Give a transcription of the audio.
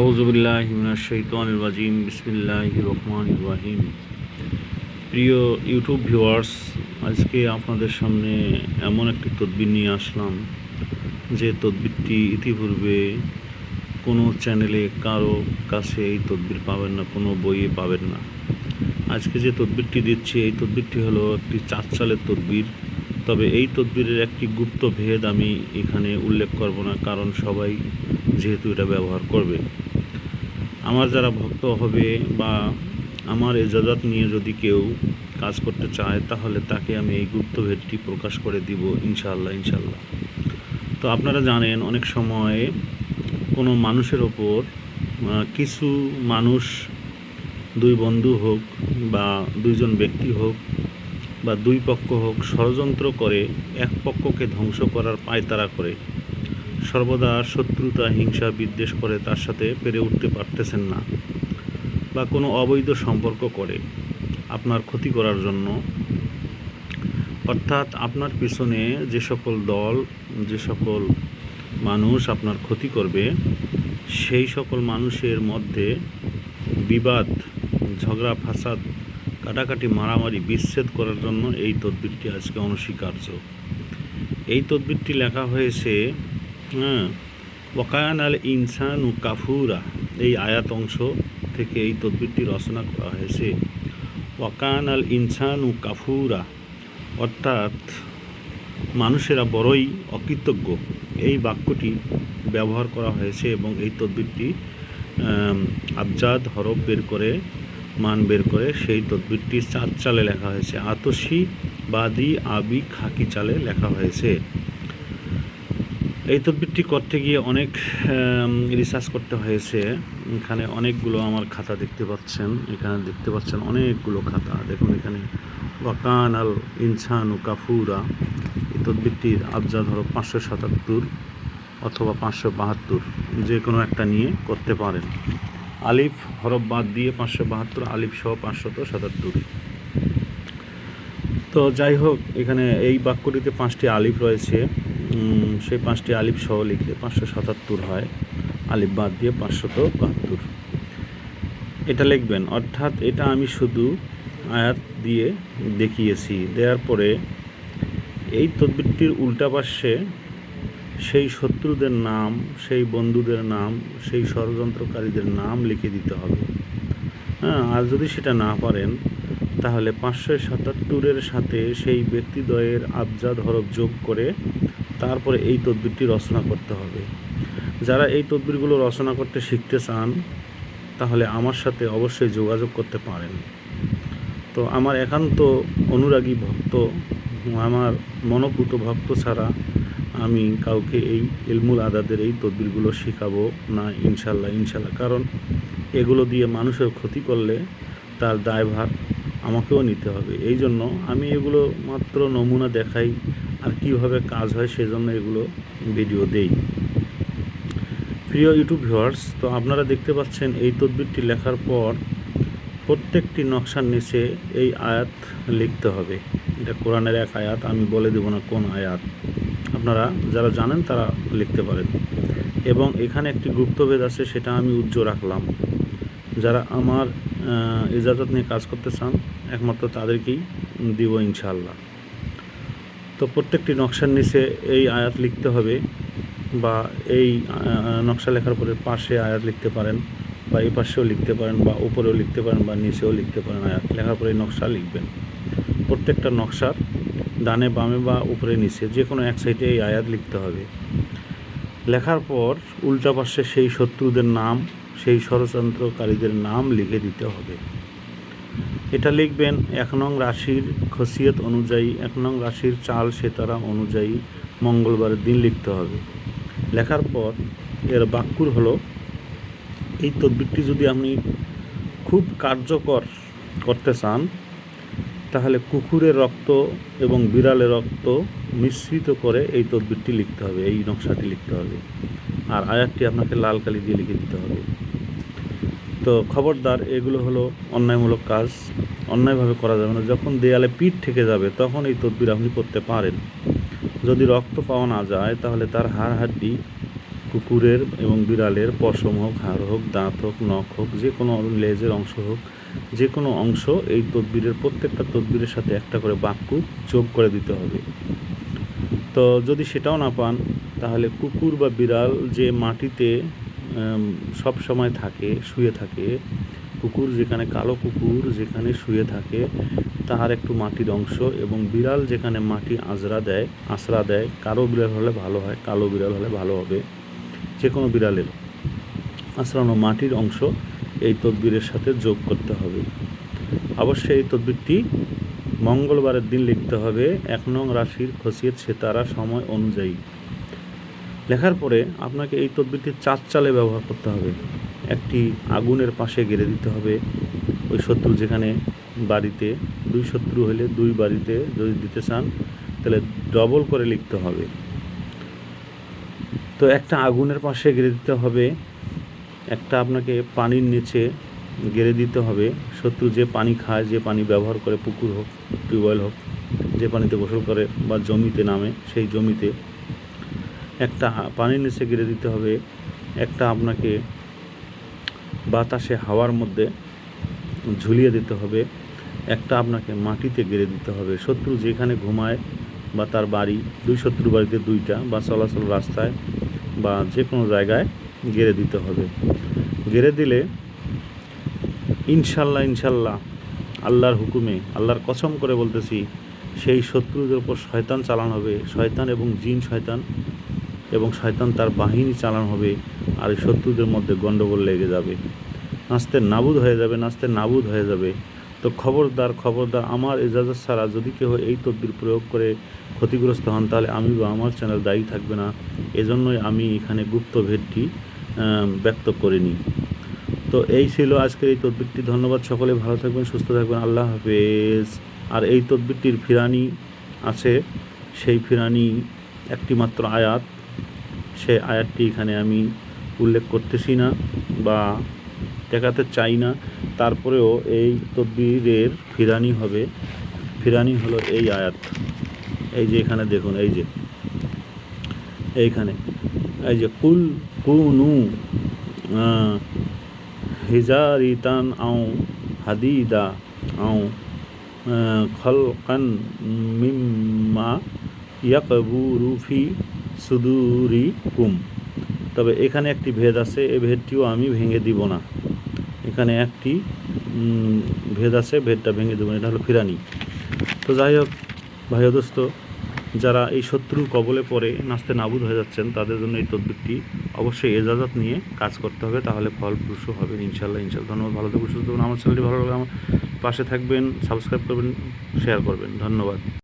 আউজুবিল্লাহিমিনাশাইতানির বিসমিল্লাহির রহমানির রহিম। প্রিয় ইউটিউব ভিউয়ার্স, আজকে আপনাদের সামনে এমন একটি তদবির নিয়ে আসলাম, যে তদবিরটি ইতিপূর্বে কোনো চ্যানেলে কারও কাছে এই তদবির পাবেন না, কোনো বইয়ে পাবেন না। আজকে যে তদবিরটি দিচ্ছি, এই তদবিরটি হলো একটি চার চালের তদবির। তবে এই তদবিরের একটি গুপ্ত ভেদ আমি এখানে উল্লেখ করব না, কারণ সবাই যেহেতু এটা ব্যবহার করবে। আমার যারা ভক্ত হবে বা আমার এজাজত নিয়ে যদি কেউ কাজ করতে চায়, তাহলে তাকে আমি এই গুপ্তভেদটি প্রকাশ করে দিব, ইনশাআল্লাহ ইনশাআল্লাহ। তো আপনারা জানেন, অনেক সময় কোনো মানুষের ওপর কিছু মানুষ, দুই বন্ধু হোক বা দুইজন ব্যক্তি হোক বা দুই পক্ষ হোক ষড়যন্ত্র করে, এক পক্ষকে ধ্বংস করার পায়তারা করে। সর্বদা শত্রুতা, হিংসা, বিদ্বেষ করে তার সাথে পেরে উঠতে পারতেছেন না বা কোনো অবৈধ সম্পর্ক করে আপনার ক্ষতি করার জন্য। অর্থাৎ আপনার পিছনে যে সকল দল, যে সকল মানুষ আপনার ক্ষতি করবে, সেই সকল মানুষের মধ্যে বিবাদ, ঝগড়া, ফাসাদ কাটাকাটি মারামারি বিচ্ছেদ করার জন্য এই তদবিরটি আজকে অনস্বীকার্য। এই তদবিরটি লেখা হয়েছে হ্যাঁ ওয়াকায়ান আল ইনসান ও কাফুরা এই আয়াত অংশ থেকে এই তদবিরটি রচনা করা হয়েছে। ওয়াকান আল ইনসান ও কাফুরা অর্থাৎ মানুষেরা বড়ই অকৃতজ্ঞ। এই বাক্যটি ব্যবহার করা হয়েছে এবং এই তদবিরটি আবজাদ হরফ বের করে মান বের করে সেই তদবিরটি চার চালে লেখা হয়েছে। আতসি, বাদি, আবি, খাকি চালে লেখা হয়েছে। এই তদবিরটি করতে গিয়ে অনেক রিসার্চ করতে হয়েছে। এখানে অনেকগুলো আমার খাতা দেখতে পাচ্ছেন। এখানে দেখতে পাচ্ছেন অনেকগুলো খাতা। দেখুন এখানে ওয়াকান আল ইনসান ও কাফুরা। এই তদবিরটির আবজাদ ধরো পাঁচশো সাতাত্তর অথবা পাঁচশো বাহাত্তর। যে কোনো একটা নিয়ে করতে পারেন। আলিফ হরফ বাদ দিয়ে পাঁচশো বাহাত্তর, আলিফ সহ পাঁচশত সাতাত্তর। তো যাই হোক, এখানে এই বাক্যটিতে পাঁচটি আলিফ রয়েছে। সেই পাঁচটি আলিফ সহ লিখলে পাঁচশো সাতাত্তর হয়, আলিফ বাদ দিয়ে পাঁচশত বাহাত্তর। এটা লিখবেন, অর্থাৎ এটা আমি শুধু আয়াত দিয়ে দেখিয়েছি। দেওয়ার পরে এই তদবিরটির উল্টা পাশে সেই শত্রুদের নাম, সেই বন্ধুদের নাম, সেই ষড়যন্ত্রকারীদের নাম লিখে দিতে হবে। হ্যাঁ আর যদি সেটা না পারেন, তাহলে পাঁচশো সাতাত্তরের সাথে সেই ব্যক্তিদ্বয়ের আবজাদ হরফ যোগ করে তারপরে এই তদবিরটি রচনা করতে হবে। যারা এই তদবিরগুলো রচনা করতে শিখতে চান, তাহলে আমার সাথে অবশ্যই যোগাযোগ করতে পারেন। তো আমার একান্ত অনুরাগী ভক্ত, আমার মনোপুত ভক্ত ছাড়া আমি কাউকে এই ইলমুল আদাদের এই তদবিরগুলো শেখাবো না, ইনশাল্লাহ ইনশাল্লাহ। কারণ এগুলো দিয়ে মানুষের ক্ষতি করলে তার দায়ভার আমাকেও নিতে হবে। এই জন্য আমি এগুলো মাত্র নমুনা দেখাই আর কীভাবে কাজ হয় সেজন্য এগুলো ভিডিও দেই। প্রিয় ইউটিউব ভিউয়ার্স, তো আপনারা দেখতে পাচ্ছেন এই তদবিরটি লেখার পর প্রত্যেকটি নকশার নিচে এই আয়াত লিখতে হবে। এটা কোরআনের এক আয়াত, আমি বলে দেব না কোন আয়াত। আপনারা যারা জানেন তারা লিখতে পারেন। এবং এখানে একটি গুপ্তভেদ আছে, সেটা আমি উজ্জ্ব রাখলাম। যারা আমার ইজাজত নিয়ে কাজ করতে চান, একমাত্র তাদেরকেই দিব ইনশাআল্লাহ। তো প্রত্যেকটি নকশার নিচে এই আয়াত লিখতে হবে বা এই নকশা লেখার পরে পাশে আয়াত লিখতে পারেন বা এই পাশেও লিখতে পারেন বা উপরেও লিখতে পারেন বা নিচেও লিখতে পারেন আয়াত। লেখার পরে নকশা লিখবেন। প্রত্যেকটা নকশার ডানে বামে বা উপরে নিচে, যে কোনো এক সাইডে এই আয়াত লিখতে হবে। লেখার পর উল্টা পাশে সেই শত্রুদের নাম, সেই ষড়যন্ত্রকারীদের নাম লিখে দিতে হবে। এটা লিখবেন এক নং রাশির খসিয়ত অনুযায়ী, এক নং রাশির চাল সেতারা অনুযায়ী মঙ্গলবারের দিন লিখতে হবে। লেখার পর এর বাক্যুর হলো, এই তদবিরটি যদি আপনি খুব কার্যকর করতে চান তাহলে কুকুরের রক্ত এবং বিড়ালের রক্ত মিশ্রিত করে এই তদবিরটি লিখতে হবে, এই নকশাটি লিখতে হবে। আর আয়াতটি আপনাকে লাল কালি দিয়ে লিখে দিতে হবে। তো খবরদার, এগুলো হলো অন্যায়মূলক কাজ। অন্যায়ভাবে করা যাবে না। যখন দেয়ালে পিঠ থেকে যাবে, তখন এই তদবির আপনি করতে পারেন। যদি রক্ত পাওয়া না যায়, তাহলে তার হাড় হাড্ডি কুকুরের এবং বিড়ালের পশম হোক, হাড় হোক, দাঁত হোক, নখ হোক, যে কোনো লেজের অংশ হোক যে কোনো অংশ এই তদবিরের প্রত্যেকটা তদবিরের সাথে একটা করে বাক্য যোগ করে দিতে হবে। তো যদি সেটাও না পান, তাহলে কুকুর বা বিড়াল যে মাটিতে সব সময় থাকে, শুয়ে থাকে, কুকুর যেখানে কালো কুকুর যেখানে শুয়ে থাকে তার একটু মাটির অংশ এবং বিড়াল যেখানে মাটি আজরা দেয় আশ্রা দেয়, কালো বিড়াল হলে ভালো হয়, কালো বিড়াল হলে ভালো হবে, যে কোনো বিড়ালের আশ্রানো মাটির অংশ এই তদবিরের সাথে যোগ করতে হবে। অবশ্যই এই তদবিরটি মঙ্গলবারের দিন লিখতে হবে। এক নং রাশির খসিয়ত সেতারা সময় অনুযায়ী। লেখার পরে আপনাকে এই তদবিরটি চার চালে ব্যবহার করতে হবে। একটি আগুনের পাশে গেড়ে দিতে হবে। ওই শত্রু যেখানে বাড়িতে দুই শত্রু হলে দুই বাড়িতে যদি দিতে চান, তাহলে ডবল করে লিখতে হবে। তো একটা আগুনের পাশে গেড়ে দিতে হবে। একটা আপনাকে পানির নিচে গেড়ে দিতে হবে। শত্রু যে পানি খায়, যে পানি ব্যবহার করে পুকুর হোক, টিউবওয়েল হোক, যে পানিতে গোসল করে বা জমিতে নামে, সেই জমিতে একটা পানির নিচে গেড়ে দিতে হবে। একটা আপনাকে বাতাসে হাওয়ার মধ্যে ঝুলিয়ে দিতে হবে। একটা আপনাকে মাটিতে গেড়ে দিতে হবে। শত্রু যেখানে ঘুমায় বা তার বাড়ি, দুই শত্রু বাড়িতে দুইটা বা চলাচল রাস্তায় বা যে কোনো জায়গায় গেড়ে দিতে হবে। গেড়ে দিলে ইনশাল্লাহ ইনশাল্লাহ আল্লাহর হুকুমে, আল্লাহর কসম করে বলতেছি, সেই শত্রুদের উপর শয়তান চালান হবে, শয়তান এবং জিন শয়তান এবং শয়তান তার বাহিনী চালান হবে আর এই শত্রুদের মধ্যে গণ্ডগোল লেগে যাবে। নাচতে নাবুদ হয়ে যাবে নাচতে নাবুদ হয়ে যাবে। তো খবরদার খবরদার, আমার এজাজত ছাড়া যদি কেউ এই তদবির প্রয়োগ করে ক্ষতিগ্রস্ত হন, তাহলে আমি বা আমার চ্যানেল দায়ী থাকবে না। এজন্যই আমি এখানে গুপ্ত ভেদটি ব্যক্ত করিনি। তো এই ছিল আজকের এই তদবিরটি। ধন্যবাদ সকলে, ভালো থাকবেন, সুস্থ থাকবেন। আল্লাহ হাফেজ। আর এই তদবিরটির ফিরানি আছে, সেই ফিরানি একটি মাত্র আয়াত। সে আয়াতটি এখানে আমি উল্লেখ করতেছি না বা দেখাতে চাই না। তারপরেও এই তদবিরের ফিরানি হবে। ফিরানি হলো এই আয়াত। এই যে এখানে দেখুন, এই যে, এইখানে। এই যে, কুল কুনু হিজারিতান আও হাদিদা আও খলকান মিম্মা ইয়াকবুরু ফি সুদুরি কুম তবে এখানে একটি ভেদ আছে এই ভেদটিও আমি ভেঙে দিব না। এখানে একটি ভেদ আছে, ভেদটা ভেঙে দেবো না, এটা হলো ফিরানি। তো যাই হোক ভাই দোস্ত যারা এই শত্রুর কবলে পড়ে নাচতে নাবুদ হয়ে যাচ্ছেন, তাদের জন্য এই তদবিরটি অবশ্যই এজাজত নিয়ে কাজ করতে হবে, তাহলে ফলপ্রসূ হবে। ইনশাল্লাহ ইনশাল্লাহ ধন্যবাদ, ভালো থাকবেন সুস্থ আমার চ্যানেলটি ভালো লাগলে আমার পাশে থাকবেন, সাবস্ক্রাইব করবেন, শেয়ার করবেন। ধন্যবাদ।